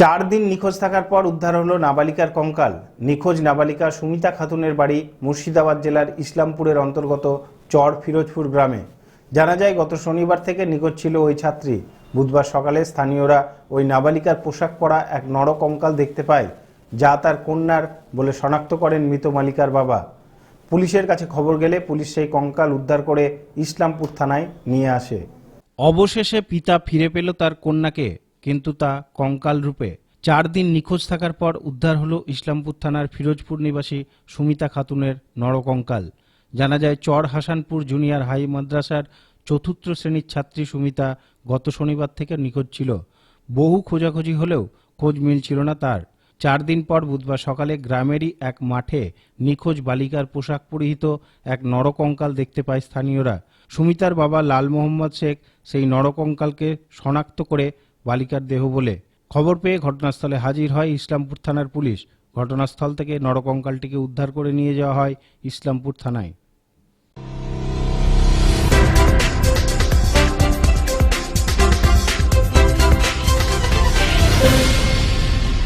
চার দিন নিখোঁজ থাকার পর উদ্ধার হলো নাবালিকার কঙ্কাল। নিখোঁজ নাবালিকা সুমিতা খাতুনের বাড়ি মুর্শিদাবাদ জেলার ইসলামপুরের অন্তর্গত চর ফিরোজপুর গ্রামে। জানা যায়, গত শনিবার থেকে নিখোঁজ ছিল ওই ছাত্রী। বুধবার সকালে স্থানীয়রা ওই নাবালিকার পোশাক পরা এক নর কঙ্কাল দেখতে পায়, যা তার কন্যার বলে শনাক্ত করেন মৃত মালিকার বাবা। পুলিশের কাছে খবর গেলে পুলিশ সেই কঙ্কাল উদ্ধার করে ইসলামপুর থানায় নিয়ে আসে। অবশেষে পিতা ফিরে পেল তার কন্যাকে। কিন্তু তা কঙ্কাল রূপে। চার দিন নিখোঁজ থাকার পর উদ্ধার হলো ইসলামপুর থানার ফিরোজপুর নিবাসী সুমিতা খাতুনের নরকঙ্কাল। জানা যায়, চর হাসানপুর জুনিয়র হাই মাদ্রাসার চতুর্থ শ্রেণির ছাত্রী সুমিতা গত শনিবার থেকে নিখোঁজ ছিল। বহু খোঁজাখুঁজি হলেও খোঁজ মিলছিল না তার। চার দিন পর বুধবার সকালে গ্রামেরই এক মাঠে নিখোঁজ বালিকার পোশাক পরিহিত এক নরকঙ্কাল দেখতে পায় স্থানীয়রা। সুমিতার বাবা লাল মোহাম্মদ শেখ সেই নরকঙ্কালকে শনাক্ত করে বালিকার দেহ বলে খবর পেয়ে ঘটনাস্থলে হাজির হয় ইসলামপুর থানার পুলিশ। ঘটনাস্থল থেকে নরকঙ্কালটিকে উদ্ধার করে নিয়ে যাওয়া হয় ইসলামপুর থানায়।